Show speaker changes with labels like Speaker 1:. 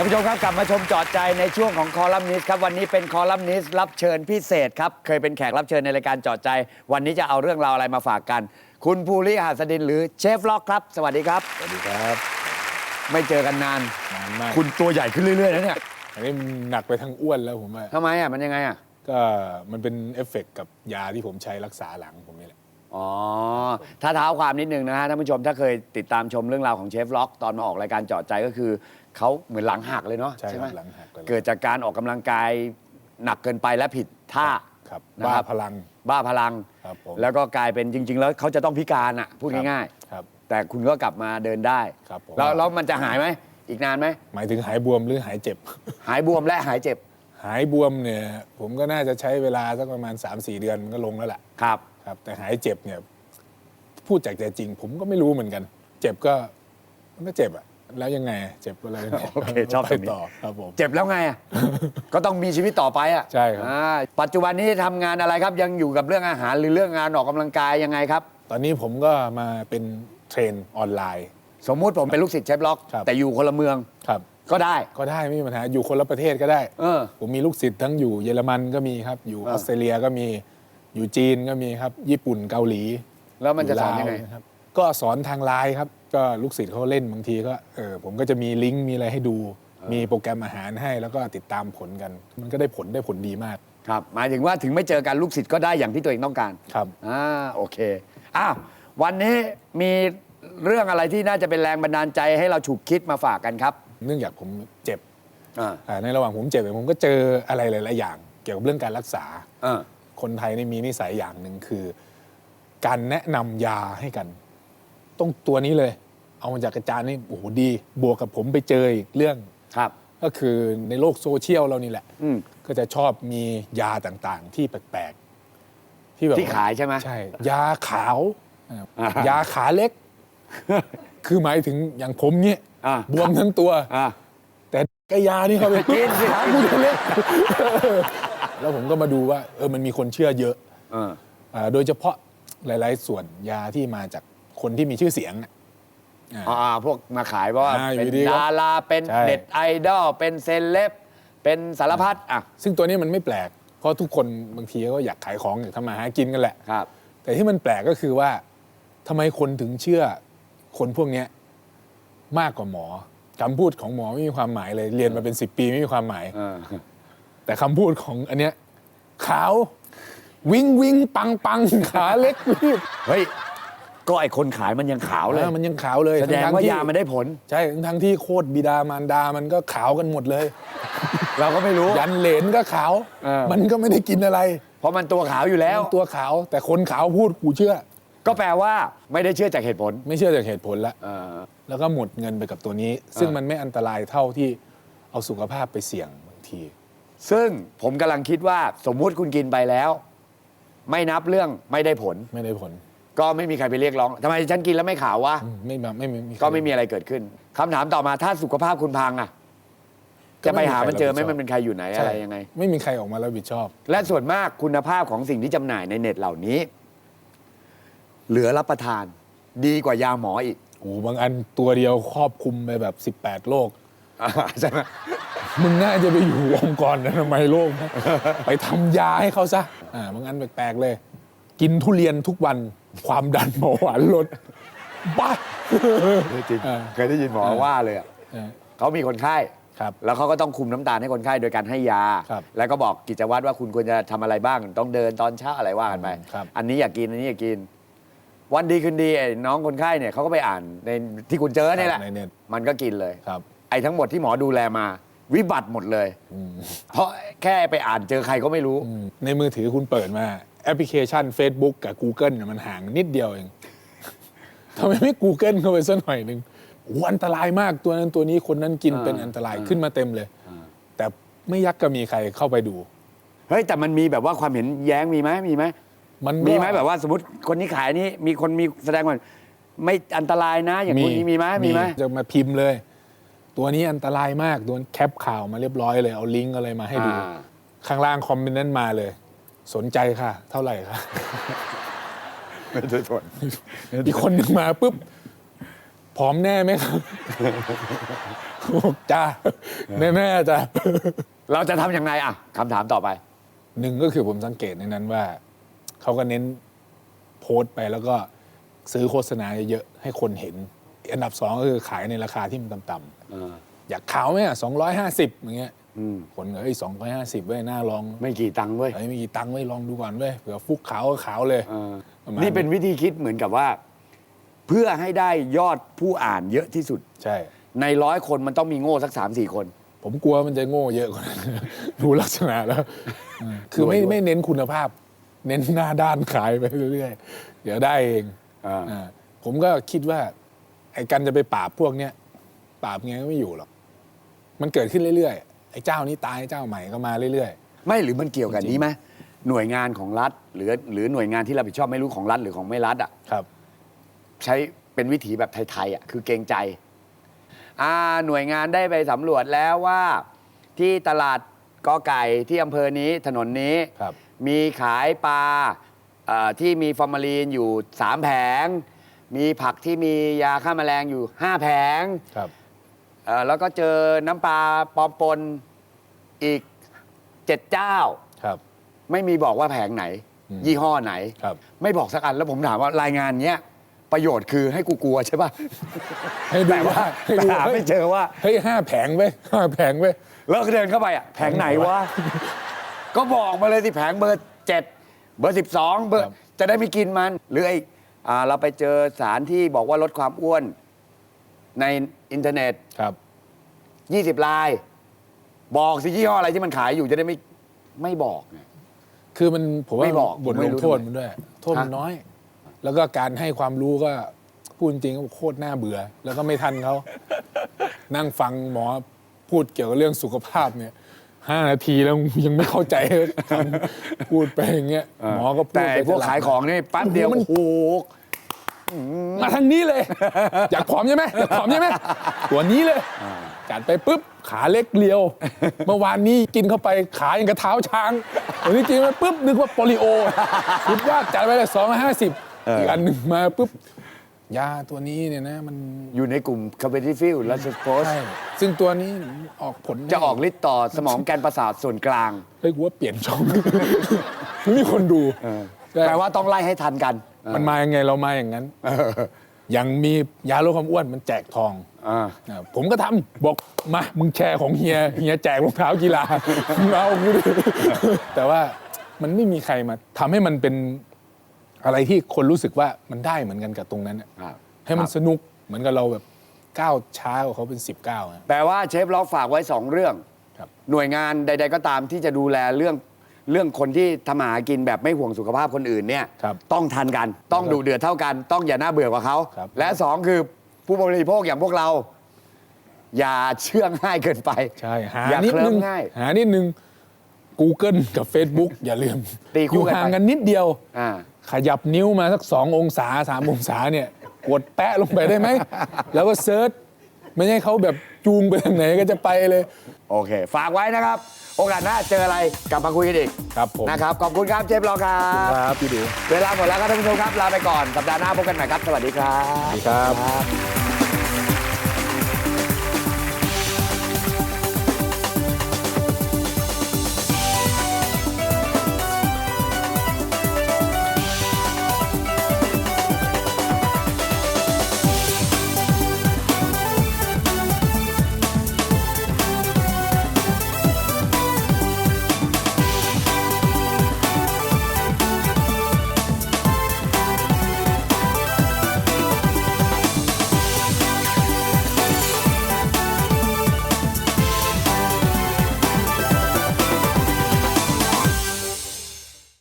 Speaker 1: ท่านผู้ชมครับกลับมาชมจอดใจในช่วงของคอลัมนิสต์ครับวันนี้เป็นคอลัมนิสต์รับเชิญพิเศษครับเคยเป็นแขกรับเชิญในรายการจอดใจ วันนี้จะเอาเรื่องราวอะไรมาฝากกัน คุณภูริหาสดินหรือเชฟล็อกครับสวัสดีครับ
Speaker 2: สวัสดีครับ
Speaker 1: ไม่เจอกันนาน
Speaker 2: นานมาก
Speaker 1: คุณตัวใหญ่ขึ้นเรื่อยๆนะเนี่ย
Speaker 2: อันนี้มันหนักไปทั้งอ้วนแล้วผมว่า
Speaker 1: ทำไมอะมันยังไงอะ
Speaker 2: ก็มันเป็นเอฟเฟกต์กับยาที่ผมใช้รักษาหลังผมนี่แหละ
Speaker 1: อ๋อ ถ้าเท้าความนิดนึงนะฮะท่านผู้ชมถ้าเคยติดตามชมเรื่องราวของเชฟล็อกตอนมาออกรายการจอดใจก็คือเขาเหมือนหลังหักเลยเนาะ
Speaker 2: ใช่
Speaker 1: ไห
Speaker 2: ค
Speaker 1: ม
Speaker 2: รับหลังหักไปแล้ว
Speaker 1: เกิดจากการออกกำลังกายหนักเกินไปและผิดท่า
Speaker 2: ครับ
Speaker 1: นะ
Speaker 2: บ้า
Speaker 1: ครับ
Speaker 2: พลัง
Speaker 1: บ้าพลัง
Speaker 2: ครับผม
Speaker 1: แล้วก็กลายเป็นจริง ๆ แล้วเขาจะต้องพิการอะพูดง่าย
Speaker 2: ครับ
Speaker 1: ๆ แต่คุณก็กลับมาเดินได้
Speaker 2: ครับผม
Speaker 1: แล้วแล้วมันจะหายไหม อีกนานไหม
Speaker 2: หมายถึงหายบวมหรือหายเจ็บ
Speaker 1: หายบวมและหายเจ็บ
Speaker 2: หายบวมเนี่ย ผมก็น่าจะใช้เวลาสักประมาณ 3-4 เดือนมันก็ลงแล้วแหละ
Speaker 1: ครับ
Speaker 2: ครับแต่หายเจ็บเนี่ยพูดจากใจจริง ผมก็ไม่รู้เหมือนกัน เจ็บก็มันก็เจ็บอะแล้วยังไงอะเจ็บอะไรยังไง
Speaker 1: โอเคชอบ
Speaker 2: ไป
Speaker 1: ตรงนี้
Speaker 2: ต่อครับผม
Speaker 1: เจ็บแล้วไงอะก็ต้องมีชีวิตต่อไปอะ
Speaker 2: ใช่ครับ
Speaker 1: อ่าปัจจุบันนี้ทำงานอะไรครับ ยังอยู่กับเรื่องอาหารหรือเรื่องงานออกกำลังกายยังไงครับ
Speaker 2: ตอนนี้ผมก็มาเป็นเทรนออนไลน์
Speaker 1: สมมุติผมเป็นลูกศิษย์เชฟล็อก
Speaker 2: ครับ
Speaker 1: แต่อยู่คนละเมือง
Speaker 2: ครับ
Speaker 1: ก็ได้
Speaker 2: ก็ได้ไม่มีปัญหาอยู่คนละประเทศก็ได้
Speaker 1: เออ
Speaker 2: ผมมีลูกศิษย์ทั้งอยู่เยอรมันก็มีครับ อยู่
Speaker 1: เอ
Speaker 2: อ
Speaker 1: อ
Speaker 2: อสเตรเลียก็มี อยู่จีนก็มีครับ ญี่ปุ่นเกาหลี
Speaker 1: แล้วมันจะสอนยังไง
Speaker 2: ลาวนะครับก็สอนทางไลน์ครับ ก็ลูกศิษย์เขาเล่นบางทีก็เออผมก็จะมีลิงก์มีอะไรให้ดู มีโปรแกรมอาหารให้แล้วก็ติดตามผลกัน มันก็ได้ผลได้ผลดีมาก
Speaker 1: ครับหมายถึงว่าถึงไม่เจอกันลูกศิษย์ก็ได้อย่างที่ตัวเองต้องการ
Speaker 2: ครับ
Speaker 1: อ่าโอเคอ้าววันนี้มีเรื่องอะไรที่น่าจะเป็นแรงบันดาลใจให้เราฉุกคิดมาฝากกันครับ
Speaker 2: เนื่องจากผมเจ็บ
Speaker 1: อ่า
Speaker 2: อ่าในระหว่างผมเจ็บเนี่ยผมก็เจออะไรหลาย ๆ อย่าง เกี่ยวกับเรื่องการรักษา
Speaker 1: อ่า
Speaker 2: คนไทยนี่มีนิสัยอย่างหนึ่งคือ การแนะนำยาให้กัน ต้องตัวนี้เลย เอามาจากอาจารย์นี่โอ้โหดี บวกกับผมไปเจออีกเรื่อง
Speaker 1: ครับ
Speaker 2: ก็คือในโลกโซเชียลเรานี่แหละ
Speaker 1: อืม
Speaker 2: ก็จะชอบมียาต่างๆ ที่แปลกๆที่แบบ
Speaker 1: ที่ขายใช่ไหม
Speaker 2: ใช่ ยาขาวอ่า
Speaker 1: อ่าย
Speaker 2: ยาขาเล็ก คือหมายถึงอย่างผมเนี่ย
Speaker 1: อ่า
Speaker 2: บวมทั้งตัว
Speaker 1: อ่า
Speaker 2: แต่กยานี่เขาไป
Speaker 1: กินสิครับ
Speaker 2: กูจะเล็ก แล้วผมก็มาดูว่าเออมันมีคนเชื่อเยอะ
Speaker 1: เออ
Speaker 2: อ่าโดยเฉพาะหลาย ๆ ส่วนยาที่มาจากคนที่มีชื่อเสียงอะอ่า
Speaker 1: อ่าพวกมาขายเพราะว่า
Speaker 2: อ่าอยู่
Speaker 1: เป็น
Speaker 2: ดีก็
Speaker 1: ดาราเป็น
Speaker 2: ใช่
Speaker 1: เน็ตไอดอลเป็นเซเลบเป็นสารพัดอะ
Speaker 2: ซึ่งตัวนี้มันไม่แปลก เพราะทุกคนบางทีก็อยากขายของอยากทำมาหากินกันแหละ
Speaker 1: ครับ
Speaker 2: แต่ที่มันแปลกก็คือว่าทำไมคนถึงเชื่อคนพวกเนี้ยมากกว่าหมอคำพูดของหมอไม่มีความหมายเลย เรียนมาเป็นสิบปีไม่มีความหมาย
Speaker 1: เออ
Speaker 2: แต่คำพูดของอันเนี้ยขาววิงวิงปังปังขาเล็กรีบ
Speaker 1: เฮ้ย ก็ไอคนขายมันยังขาวเลย
Speaker 2: ออมันยังขาวเลย
Speaker 1: แสดง
Speaker 2: ทั้ๆ
Speaker 1: ว่า
Speaker 2: ที่
Speaker 1: ยามันได้ผล
Speaker 2: ใช่ทั้งๆที่โคตรบิดามารดามันก็ขาวกันหมดเลย
Speaker 1: เราก็ไม่รู้
Speaker 2: ยันเหลนก็ขาว
Speaker 1: เออ
Speaker 2: มันก็ไม่ได้กินอะไร
Speaker 1: เพราะมันตัวขาวอยู่แล้ว
Speaker 2: ตัวขาว แต่คนขาวพูดกูเชื่อ
Speaker 1: ก็แปลว่าไม่ได้เชื่อจากเหตุผล
Speaker 2: ไม่เชื่อจากเหตุผลละ
Speaker 1: เออ
Speaker 2: แล้วก็หมดเงินไปกับตัวนี้ ซึ่ง
Speaker 1: อ่ามั
Speaker 2: มันไม่อันตรายเท่าที่เอาสุขภาพไปเสี่ยงบางที
Speaker 1: ซึ่งผมกำลังคิดว่าสมมุติคุณกินไปแล้ว ไม่นับเรื่องไม่ได้ผล
Speaker 2: ไม่ได้ผล
Speaker 1: ก็ไม่มีใครไปเรียกร้องทำไมฉันกินแล้วไม่ขาววะ
Speaker 2: อืมไม่แบบไม่มี
Speaker 1: ก็ไม่มีอะไรเกิดขึ้นคำถามต่อมาถ้าสุขภาพคุณพังอะ จะไปหามันเจอไหมมันเป็นใครอยู่ไหน
Speaker 2: ใช่
Speaker 1: อะไรยังไง
Speaker 2: ไม่มีใครออกมารับผิดชอบ
Speaker 1: และส่วนมากคุณภาพของสิ่งที่จำหน่ายในเน็ตเหล่านี้ เหลือรับประทาน ดีกว่ายาหมออีก
Speaker 2: โอ้โหบางอันตัวเดียวครอบคลุมไปแบบ 18โรค
Speaker 1: ใช่ไหม
Speaker 2: มึงน่าจะไปอยู่องค์กรอนามัยโลกนะไปทำยาให้เขาซะ อ่าบางอันแปลกๆเลย กินทุเรียนทุกวันความดันเบาหวานลดบ้า
Speaker 1: จริง
Speaker 2: เออ
Speaker 1: เคยได้ยินหมอว่าเลยอะ
Speaker 2: เออ
Speaker 1: เขามีคนไข้
Speaker 2: ครับ
Speaker 1: แล้วเขาก็ต้องคุมน้ำตาลให้คนไข้โดยการให้ยา
Speaker 2: ครับ
Speaker 1: แล้วก็บอกกิจวัตรว่าคุณควรจะทำอะไรบ้าง ต้องเดินตอนเช้าอะไรว่ากันไป
Speaker 2: ครับ
Speaker 1: อันนี้อยากกิน อันนี้อยากกิน วันดีคืนดีไอ้น้องคนไข้เนี่ยเขาก็ไปอ่านในที่คุณเจอเนี่ยแหละ
Speaker 2: ในเน็ต
Speaker 1: มันก็กินเลย
Speaker 2: ครับ
Speaker 1: ไอ้ทั้งหมดที่หมอดูแลมา วิบัติหมดเลย
Speaker 2: อืม
Speaker 1: เพราะแค่ไปอ่านเจอใครก็ไม่รู้
Speaker 2: อืมในมือถือคุณเปิดมา แอปพลิเคชัน Facebook กับ Google เนี่ยมันห่างนิดเดียวเองทำไมไม่ Google เข้าไปสักหน่อยหนึ่งโอ้อันตรายมากตัวนั้นตัวนี้คนนั้นกิน
Speaker 1: อ่า
Speaker 2: เป็นอันตราย
Speaker 1: อ่า
Speaker 2: ขึ้นมาเต็มเลย แต่ไม่ยักก็มีใครเข้าไปดู
Speaker 1: เฮ้ยแต่มันมีแบบว่าความเห็นแย้งมีไหมมีไหม
Speaker 2: มันก็
Speaker 1: มีไหมแบบว่าสมมติคนนี้ขายนี้มีคนมีแสดงว่าไม่อันตรายนะ อย่างคนนี้มีไหมมีไหม
Speaker 2: จะมาพิมพ์เลย ตัวนี้อันตรายมากตัวแคปข่าวมาเรียบร้อยเลยเอาลิงก์อะไรมาให้ดู
Speaker 1: อ่า
Speaker 2: ข้างล่างคอมเมนต์นั้นมาเลย สนใจค่ะ เท่าไหร่คะ
Speaker 1: ไม่ได้ผล
Speaker 2: อีกคนหนึ่งมาปุ๊บพผอมแน่ไหมครับบอกจ้าแน่ๆจ้า
Speaker 1: เราจะทำยังไงอะคำถามต่อไป
Speaker 2: หนึ่งก็คือผมสังเกตในนั้นว่า เขาก็เน้นโพสต์ไปแล้วก็ซื้อโฆษณาเยอะๆให้คนเห็น อันดับสองก็คือขายในราคาที่มันต่ำๆอยากขาวไหมอะสองร้อยห้าสิบอย่างเงี้ย
Speaker 1: อืม
Speaker 2: คนก็เอ้ยสองร้อยห้าสิบเว้ยน่าลอง
Speaker 1: ไม่กี่ตังค์เว้ย
Speaker 2: ไอ้ยไม่กี่ตังค์เว้ยลองดูก่อนเว้ยเผื่อฟุกขาวก็ขาวเลย
Speaker 1: เออ
Speaker 2: ประมาณ
Speaker 1: นี่เป็นวิธีคิดเหมือนกับว่า เพื่อให้ได้ยอดผู้อ่านเยอะที่สุด
Speaker 2: ใช่
Speaker 1: ในร้อยคนมันต้องมีโง่สักสามสี่คน
Speaker 2: ผมกลัวมันจะโง่เยอะกว่านั้นดูลักษณะแล้วเออคือไม่
Speaker 1: ด้วย
Speaker 2: ไม่เน้นคุณภาพ เน้นหน้าด้านขายไปเรื่อยๆเดี๋ยวได้เอง
Speaker 1: อ่า
Speaker 2: อ่าผมก็คิดว่า ไอ้กันจะไปปราบพวกเนี้ยปราบไงก็ไม่อยู่หรอก มันเกิดขึ้นเรื่อยๆ ไอ้เจ้านี้ตายเจ้าใหม่ก็มาเรื่อย
Speaker 1: ไม่หรือมันเกี่ยวกับนี้ไหมหน่วยงานของรัฐ หรือหรือหน่วยงานที่รับผิดชอบไม่รู้ของรัฐหรือของไม่รัฐอะ
Speaker 2: ๆ ครับ
Speaker 1: ใช้เป็นวิถีแบบไทยๆอะคือเกรงใจอ่าหน่วยงานได้ไปสำรวจแล้วว่า ที่ตลาดกอไก่ที่อำเภอนี้ถนนนี้
Speaker 2: ครับ
Speaker 1: มีขายปลาเอ่อที่มีฟอร์มาลีนอยู่ 3 แผง มีผักที่มียาฆ่าแมลงอยู่ 5 แผง
Speaker 2: ครับ
Speaker 1: เอ่อแล้วก็เจอน้ำปลาปลอมปนอีก7เจ้า
Speaker 2: ครับ
Speaker 1: ไม่มีบอกว่าแผงไหน
Speaker 2: อืม
Speaker 1: ยี่ห้อไหน
Speaker 2: ครับ
Speaker 1: ไม่บอกสักอันแล้วผมถามว่ารายงานเนี้ยประโยชน์คือให้กูกลัวใช่ป่ะ
Speaker 2: ให้ดู
Speaker 1: แต่ว่า
Speaker 2: ให้ดู
Speaker 1: หาไม่เจอว่า
Speaker 2: เฮ้ยห้าแผงเว้ยห้าแผงเว้ย
Speaker 1: แล้วก็เดินเข้าไปอะแผงไหนวะ ก็บอกมาเลยสิแผงเบอร์เจ็ดเบอร์สิบสองเบอร์
Speaker 2: ครับ
Speaker 1: จะได้ไม่กินมัน หรือไอ อ่าเราไปเจอสารที่บอกว่าลดความอ้วนในอินเทอร์เน็ต
Speaker 2: ครับ
Speaker 1: 20 ลาย บอกสิยี่ห้ออะไรที่มันขายอยู่จะได้ไม่ไม่บอกไง
Speaker 2: คือมันผมว่า
Speaker 1: ไม่บอก
Speaker 2: บท
Speaker 1: ไม่
Speaker 2: ลง
Speaker 1: รู้
Speaker 2: โทษ
Speaker 1: ทำไม
Speaker 2: มันด้วย โทษมัน
Speaker 1: ฮะ
Speaker 2: น้อย แล้วก็การให้ความรู้ก็พูดจริงๆก็โคตรน่าเบื่อ แล้วก็ไม่ทันเขา นั่งฟังหมอพูดเกี่ยวกับเรื่องสุขภาพเนี่ย ห้านาทีแล้วยังไม่เข้าใจคำพูดไปอย่างเงี้ยหมอก็พูด
Speaker 1: แต่
Speaker 2: ไป
Speaker 1: พวก
Speaker 2: ตลด
Speaker 1: ขายของนี่แป๊บเดียว
Speaker 2: โอ้
Speaker 1: โอ้
Speaker 2: โห
Speaker 1: โห
Speaker 2: มาทางนี้เลย อยากผอมใช่ไหมอยากผอมใช่ไหมตัวนี้เลยจัดไปปุ๊บขาเล็กเลียว เมื่อวานนี้กินเข้าไปขายังกระเท้าช้างวันนี้กินไปปุ๊บนึกว่าโปลิโอคิดว่าจัดไปเลยสองห้าสิบอีกอันหนึ่งมาปุ๊บ ยาตัวนี้เนี่ยนะมัน
Speaker 1: อยู่ในกลุ่ม competitive และ suppose
Speaker 2: ใช่ซึ่งตัวนี้ออกผล
Speaker 1: จะออกฤทธิ์ต่อสมองแกนประสาทส่วนกลาง
Speaker 2: เฮ้ยกูว่าเปลี่ยนช่อง ไม่มีคนดูแต่
Speaker 1: แปลว่าต้องไล่ให้ทันกัน
Speaker 2: มันมายังไงเรามาอย่างนั้นอย่างมียาลดความอ้วนมันแจกทอง
Speaker 1: อ่า
Speaker 2: อ่าผมก็ทำบอกมามึงแชร์ของเฮียเฮียแจกรองเท้ากีฬามึงเอากูดิแต่ว่ามันไม่มีใครมาทำให้มันเป็น อะไรที่คนรู้สึกว่ามันได้เหมือนกันกับตรงนั้นอะ
Speaker 1: ครับ
Speaker 2: ให้มัน
Speaker 1: ครับ
Speaker 2: สนุกเหมือนกับเราแบบก้าวช้ากว่าเขาเป็นสิบก้าวอะ
Speaker 1: แปลว่าเชฟล็อกฝากไว้ 2 เรื่อง
Speaker 2: ครับ
Speaker 1: หน่วยงานใด ๆ ก็ตามที่จะดูแลเรื่องเรื่องคนที่ทำมาหากินแบบไม่ห่วงสุขภาพคนอื่นเนี่ย
Speaker 2: ครับ
Speaker 1: ต้องทันกันต้องดุเดือดเท่ากัน ต้องอย่าน่าเบื่อกว่าเขา
Speaker 2: ครับ
Speaker 1: และ 2 คือผู้บริโภคอย่างพวกเรา อย่าเชื่อง่ายเกินไป
Speaker 2: ใช่หา
Speaker 1: อย่า
Speaker 2: นิด
Speaker 1: เคลิ้
Speaker 2: นึ
Speaker 1: ม
Speaker 2: ง
Speaker 1: ง่าย
Speaker 2: หานิดนึง Google กับ Facebook อย่าลืม
Speaker 1: ตีคู่
Speaker 2: อยู่
Speaker 1: กันไป
Speaker 2: ห่างกันนิดเดียว
Speaker 1: อ่า
Speaker 2: ขยับนิ้วมาสักสององศาสามองศาเนี่ยกดแปะลงไปได้ไหม แล้วก็เซิร์ชไม่ให้เขาแบบจูงไปทางไหนก็จะไปเลย
Speaker 1: โอเค ฝากไว้นะครับ โอกาสหน้าเจออะไรกลับมาคุยกันอีก
Speaker 2: ครับผม
Speaker 1: นะครับ ขอบคุณครับเชฟล็อกครับ
Speaker 2: ครับพี่ดิว
Speaker 1: เวลาหมดแล้วครับท่านผู้ชมครับ ลาไปก่อน สัปดาห์หน้าพบกันใหม่ครับ สวัสดีครับ
Speaker 2: สวัสดีครับ
Speaker 1: ครับ